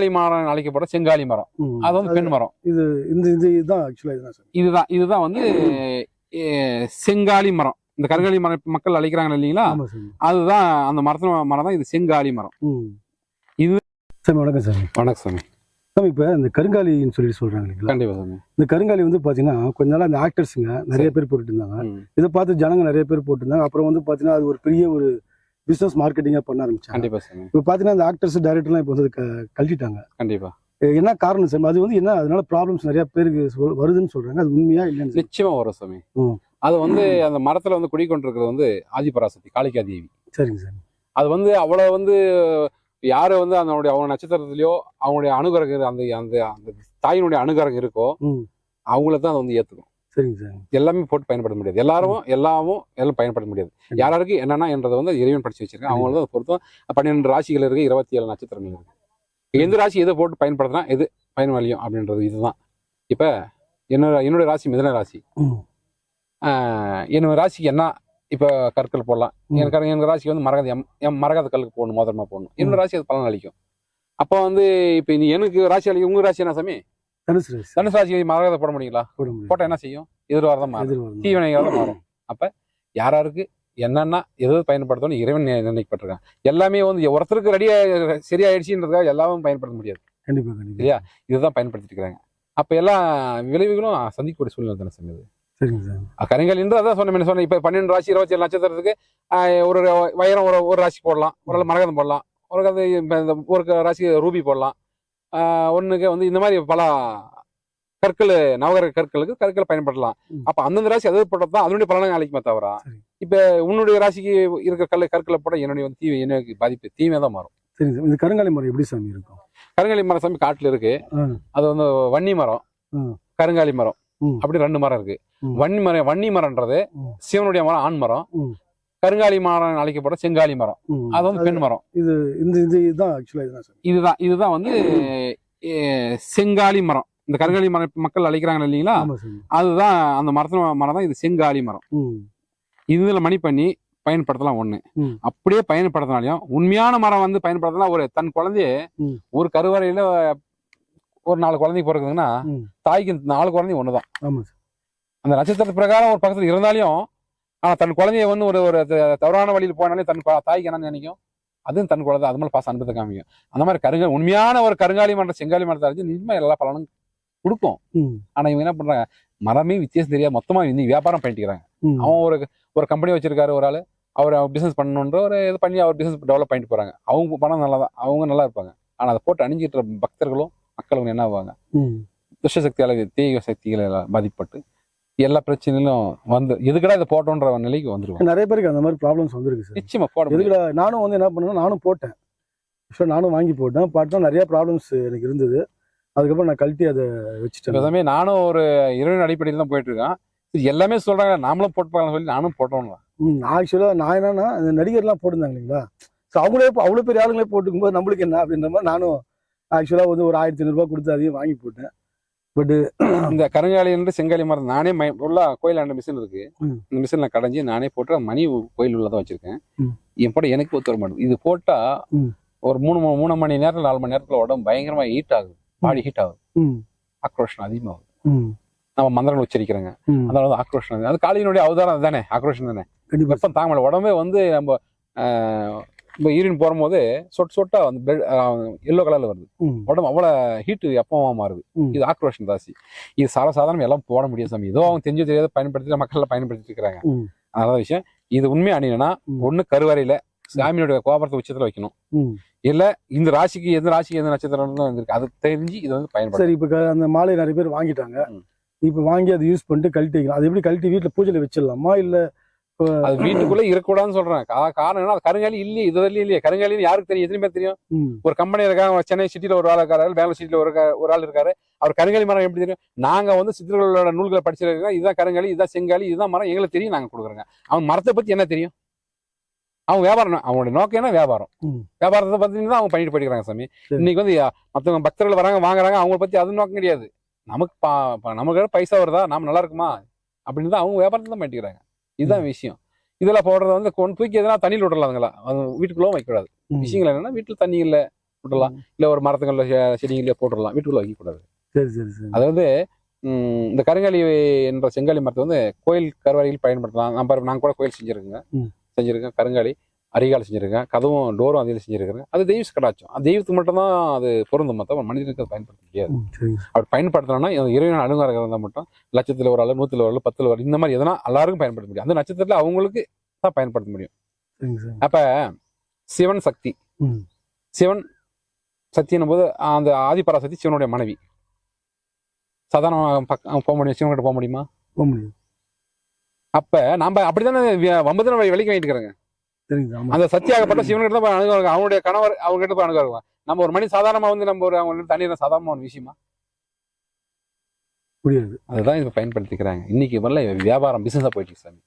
கருங்காலி மரம் அழைக்கப்படுற செங்காலி மரம். அது வந்து பெண் மரம். இது இந்த இது இதுதான் ஆக்சுவலா இதுதான் சார். இதுதான் இதுதான் வந்து செங்காலி மரம். இந்த கருங்காலி மரம் மக்கள் அழைக்கிறாங்க இல்லைங்களா? அதுதான் அந்த மரத்துல மரம் தான் இது செங்காலி மரம். இது- சாமி வணக்கம் சாமி. வணக்கம் சாமி. சாமி இப்போ இந்த கருங்காலின்னு சொல்லி சொல்றாங்க இல்லைங்களா? கண்டிப்பா சாமி. இந்த கருங்காலி வந்து பாத்தீங்கன்னா கொஞ்ச நாள் அந்த ஆக்டர்ஸுங்க நிறைய. பேர் போட்டுட்டு இருந்தாங்க. இதை பார்த்து ஜனங்க நிறைய பேர் போட்டிருந்தாங்க. அப்புறம் வந்து பாத்தீங்கன்னா அது ஒரு பெரிய ஒரு பிசினஸ் மார்க்கெட்டிங்கா பண்ண ஆரம்பிச்சாங்க. கண்டிப்பா சாமி இப்போ பாத்தீங்கன்னா அந்த ஆக்டர்ஸ் டைரக்டர்லாம் இப்போ வந்து கழட்டிட்டாங்க. கண்டிப்பா. எ- என்ன காரணம் சார்? அது வந்து என்ன அதனால ப்ராப்ளம்ஸ் நிறைய பேருக்கு சொல்- வருதுன்னு சொல்றாங்க. அது உண்மையா இல்லைன்னு நிச்சயமா வரும் சாமி. அது வந்து அந்த மரத்துல வந்து குடிக்கொண்டிருக்கிறது வந்து ஆதிபராசக்தி காளிகா தேவி. சரிங்க சார். அது வந்து அவ்வளவு வந்து யாரு வந்து அதனுடைய அவங்க நட்சத்திரத்திலயோ அவங்களுடைய அணுகரகம் அந்த அந்த அந்த தாயினுடைய அணுகரகம் இருக்கோ அவங்கள தான் அதை வந்து ஏத்துக்கும் சரிங்க சார் எல்லாமே போட்டு பயன்படுத்த முடியாது. எல்லாரும் எல்லாமும் எல்லாம் பயன்படுத்த முடியாது. யாராருக்கு என்னன்னா என்றதை வந்து இறைவன் படிச்சு வச்சிருக்கேன். அவங்க தான் பொறுத்தும் பன்னிரெண்டு ராசிகள் இருக்கு இருபத்தி ஏழு நட்சத்திரங்கள் இருக்கு. எந்த ராசி எதை போட்டு பயன்படுத்தினா எது பயன்வழியும் அப்படின்றது இதுதான். இப்ப என்னோட என்னுடைய ராசி மிதன ராசி. என்னோட ராசிக்கு என்ன இப்ப கற்கள் போடலாம். எனக்கு எங்க ராசிக்கு வந்து மரகத எம் மரகத கல்லுக்கு போடணும் மோதிரமா போடணும். என்னோட ராசி அது பலன் அளிக்கும். அப்போ வந்து இப்ப நீ எனக்கு ராசி அளிக்கும் உங்க ராசி என்ன சாமி? தனுசு ராசி. தனுசு ராசி மரகத போட முடியுங்களா? போட முடியும் போட்டா என்ன செய்யும்? எதிர்வாரதான் மாறும். தீவினைகள் மாறும். அப்ப யாராருக்கு என்னென்ன எது பயன்படுத்தணும் இறைவன் நிர்ணயிக்கப்பட்டிருக்கான். எல்லாமே வந்து ஒருத்தருக்கு ரெடியா சரியாயிடுச்சுன்றதுக்காக எல்லாமே பயன்படுத்த முடியாது. கண்டிப்பா கண்டிப்பா. இல்லையா? இதுதான் பயன்படுத்திட்டு இருக்காங்க அப்ப எல்லா விளைவுகளும் சந்திக்கக்கூடிய சூழ்நிலை தானே சமையது சரிங்க சார். கருங்கல் என்று அதான் சொன்ன சொன்னேன். இப்ப பன்னெண்டு ராசி இருபத்தி ஏழு நட்சத்திரத்துக்கு ஒரு வைரம் ஒரு ஒரு ராசி போடலாம். ஒரு மரகதம் போடலாம். ஒரு கதை ஒரு ராசி ரூபி போடலாம். ஒண்ணுக்கு வந்து இந்த மாதிரி பல கற்கள் நவகர கற்களுக்கு கற்கள் பயன்படுத்தலாம் ம். அப்ப அந்தந்த ராசி அது போட்டது தான் அதனுடைய பலனை அளிக்குமே தவிர. இப்ப உன்னுடைய ராசிக்கு இருக்கிற கல் கற்களை போட என்னுடைய வந்து தீமை எனக்கு பாதிப்பு தீமை தான் மாறும் சார் இந்த கருங்காலி மரம் எப்படி சாமி இருக்கும் கருங்காலி மரம் சாமி காட்டுல இருக்கு. அது வந்து வன்னி மரம். கருங்காலி மரம். அப்படி ரெண்டு மரம் இருக்கு. வன்னி மரம் வன்னி மரம்ன்றது. சிவனுடைய மரம் ஆண் மரம். கருங்காலி மரம் அழைக்கப்படுற செங்காலி மரம். அது வந்து பெண் மரம். இது இந்த இது இதுதான் இதுதான் இதுதான் இதுதான் வந்து செங்காலி மரம். இந்த கருங்காலி மரம் மக்கள் அழைக்கிறாங்க இல்லைங்களா? அதுதான் அந்த மரத்துல மரம் தான் இது செங்காலி மரம். இதுல மணி பண்ணி பயன்படுத்தலாம் ஒண்ணு. அப்படியே பயன்படுத்தினாலையும் உண்மையான மரம் வந்து பயன்படுத்தினா ஒரு தன் குழந்தைய. ஒரு கருவறையில ஒரு நாலு குழந்தை பிறகுதுன்னா. தாய்க்கு நாலு குழந்தை ஒண்ணுதான். அந்த நட்சத்திர பிரகாரம் ஒரு பக்கத்துல இருந்தாலும் ஆனா தன் குழந்தைய வந்து ஒரு ஒரு தவறான வழியில் போனாலே தன் தாய்க்கு என்ன நினைக்கும். அதுவும் தன் குழந்தை அது மேல பாசம் அனுபவத்தை காமிக்கும். அந்த மாதிரி கருங்க உண்மையான ஒரு கருங்காலி மரம் செங்காலி மரத்தை அரைச்சு நிச்சயமா எல்லா பலனும் கொடுக்கும். ஆனா இவங்க என்ன பண்றாங்க? மரமே வித்தியாசம் தெரியாது மொத்தமா இன்னைக்கு வியாபாரம் பண்ணிட்டு இருக்காங்க ம். அவன் ஒரு ஒரு கம்பெனி வச்சிருக்காரு ஒரு ஆளு. அவர் பிசினஸ் பண்ணணுன்ற ஒரு இது பண்ணி அவர் பிசினஸ் டெவலப் பண்ணிட்டு போறாங்க. அவங்க பணம் நல்லா தான் அவங்க நல்லா இருப்பாங்க. ஆனா அதை போட்டு அணிஞ்சிட்டு பக்தர்களும் மக்களும் என்ன ஆவாங்க? துஷ்ட சக்தியால தீய சக்திகள் பாதிப்பட்டு எல்லா பிரச்சனையிலும் வந்து எதுக்கடா இதை போட்டோன்ற நிலைக்கு வந்துருவாங்க நிறைய பேருக்கு அந்த மாதிரி ப்ராப்ளம்ஸ் வந்திருக்கு சார் நிச்சயமா போட. எதுக்குடா நானும் வந்து என்ன பண்ணேன்னா நானும் போட்டேன். ஆக்சுவலாக நானும் வாங்கி போட்டேன். பார்த்தா நிறைய ப்ராப்ளம்ஸ் எனக்கு இருந்தது. அதுக்கப்புறம் நான் கழட்டி அதை வச்சுட்டேன். இப்போதுமே நானும் ஒரு இறைவன் அடிப்படையில் தான் போயிட்டு இருக்கேன் சரி, எல்லாமே சொல்றாங்க நாமளும் போட்டு பார்க்கலாம் சொல்லி நானும் போட்டோம் ம் ஆக்சுவலாக நான் என்னன்னா அந்த நடிகர்லாம் போட்டிருந்தாங்க இல்லைங்களா? ஸோ அவங்களே அவ்வளோ பெரிய ஆளுங்களே போட்டுக்கும்போது நம்மளுக்கு என்ன அப்படின்ற மாதிரி நானும் ஆக்சுவலாக வந்து ஒரு ஆயிரத்தி ஐநூறுரூவா கொடுத்து அதையும் வாங்கி போட்டேன். பட் இந்த கருங்காலி என்று செங்காலி மரம் நானே உள்ள கோயில் அந்த மிஷின் இருக்கு. இந்த மிஷின்ல கடைஞ்சி நானே போட்டு மணி கோயில் உள்ளதான் வச்சிருக்கேன். என் போட எனக்கு ஒத்து வர மாட்டேங்குது இது போட்டா. ஒரு மூணு மூணு மணி நேரம் நாலு மணி நேரத்துல உடம்பு பயங்கரமா ஹீட் ஆகுது. பாடி ஹீட் ஆகுது. ஆக்ரோஷம் அதிகமாகுது. நம்ம மந்திரங்கள் உச்சரிக்கிறோங்க. ஆக்ரோஷம் அதிகம். அது. காளியினுடைய அவதாரம் தானே ஆக்ரோஷம் தானே. வெப்பம் தாங்க உடம்பே வந்து நம்ம இப்போ யூரின் போகும்போது சொட்டு சொட்டா வந்து பிளட் எல்லோ கலர்ல வருது. உடம்பு அவ்வளோ ஹீட்டு எப்பமா மாறுது. இது ஆக்ரோஷம் தாசி இது சாதாரணம் எல்லாம் போட முடியும் சாமி. ஏதோ அவங்க தெரிஞ்சு தெரியாத பயன்படுத்தி மக்கள் பயன்படுத்திட்டு இருக்காங்க ம். அதனால விஷயம். இது உண்மை அணினா. ஒண்ணு கருவறையில சாமியோட கோபுரத்தை உச்சத்துல வைக்கணும். இல்ல இந்த ராசிக்கு எந்த ராசிக்கு எந்த நட்சத்திரம் வந்திருக்கு அது தெரிஞ்சு இது வந்து பயன்படுத்தணும். சரி இப்போ அந்த மாலை நிறைய பேர் வாங்கிட்டாங்க. இப்போ வாங்கி அதை யூஸ் பண்ணிட்டு கழட்டி வைக்கலாம் அது எப்படி கழட்டி வீட்டில் பூஜையில் வச்சிடலாமா? இல்லை அது வீட்டுக்குள்ள இருக்கக்கூடாதுன்னு சொல்றேன். காரணம் என்ன கருங்காலி இல்லையே இது வரலையும் இல்லையே. கருங்காலின்னு யாருக்கு தெரியும்? எத்தனை பேர் தெரியும்? ஒரு கம்பெனி இருக்காங்க சென்னை சிட்டில ஒரு ஆள் இருக்காரு பெங்களூர் சிட்டில ஒரு ஒரு ஆள் இருக்காரு. அவர் கருங்காலி மரம் எப்படி தெரியும்? நாங்க வந்து சித்தர்களோட நூல்களை படிச்சிருக்கோம். இதுதான் கருங்காலி இதுதான் செங்காலி இதுதான் மரம். எங்களுக்கு தெரியும் நாங்க கொடுக்குறோங்க. அவன் மரத்தை பத்தி என்ன தெரியும்? அவன் வியாபாரம் அவங்களோட நோக்கம் என்ன? வியாபாரம். வியாபாரத்தை பத்தி தான் அவங்க பண்ணிட்டு போயிட்டு சாமி. இன்னைக்கு வந்து மத்தவங்க பக்தர்கள் வராங்க வாங்குறாங்க அவங்கள பத்தி அது நோக்கம் கிடையாது. நமக்கு நமக்கு பைசா வருதா? நாம நல்லா இருக்குமா? அப்படின்னு தான் அவங்க வியாபாரத்தை தான் பண்ணிக்கிறாங்க இதுதான் விஷயம். இதெல்லாம் போடுறது வந்து கொண்டு தூக்கி எதனா தண்ணியில் விடலாங்களா அது வீட்டுக்குள்ளவும் வைக்கக்கூடாது. விஷயங்கள் என்னன்னா வீட்டுல தண்ணி இல்ல விட்டுடலாம் இல்ல ஒரு மரத்துக்குள்ள செ- செடிங்களே போட்டுடலாம் வீட்டுக்குள்ள வைக்கக்கூடாது. சரி சரி சரி. அதாவது இந்த கருங்காலி என்ற செங்காலி மரத்தை வந்து கோயில் கருவறையில் பயன்படுத்தலாம். நம்ம நாங்கள் கூட கோயில் செஞ்சிருக்கோங்க. ம். செஞ்சிருக்கேன். கருங்காலி. அரிகால் செஞ்சிருக்கேன் கதவும் டோரும் அதில் செஞ்சிருக்கிறேன். அது தெய்வ கடாச்சம் அது தெய்வத்துக்கு மட்டும்தான் அது பொருந்தும். மொத்தம் மனிதனுக்கு அது பயன்படுத்த முடியாது. அப்படி பயன்படுத்தணும்னா இந்த இறைவன் அணுகாரம் இருந்தால் மட்டும் லட்சத்தில் ஒரு ஆள் நூத்துல ஒரு ஆள் பத்துல ஒரு இந்த மாதிரி எதனா எல்லாருக்கும் பயன்படுத்த முடியும். அந்த நட்சத்திரத்தில் அவங்களுக்கு தான் பயன்படுத்த முடியும். அப்ப சிவன் சக்தி. சிவன் சக்தின்னும் போது அந்த ஆதிபராசக்தி சிவனுடைய மனைவி. சாதாரண பக்கம் போக முடியும். சிவன்கிட்ட போக முடியுமா? போக முடியும் அப்ப நாம அப்படித்தானே வி- வம்பதுன விலைக்கு வாங்கிட்டு இருக்கிறாங்க. ஆமா. அந்த சத்தியாகப்பட்ட சிவன்கிட்ட தான் போய் அணுகுவாங்க. அவனுடைய கணவர் அவங்க கிட்ட போய் அணுகுவாங்க. நம்ம ஒரு மணி சாதாரணமா வந்து நம்ம ஒரு அவங்க தண்ணீர் சாதாரணமான ஒரு விஷயமா? முடியாது அதுதான் இப்ப பயன்படுத்திக்கிறாங்க. இன்னைக்கு வரல வியாபாரம் பிசினஸா போயிட்டு சாமி.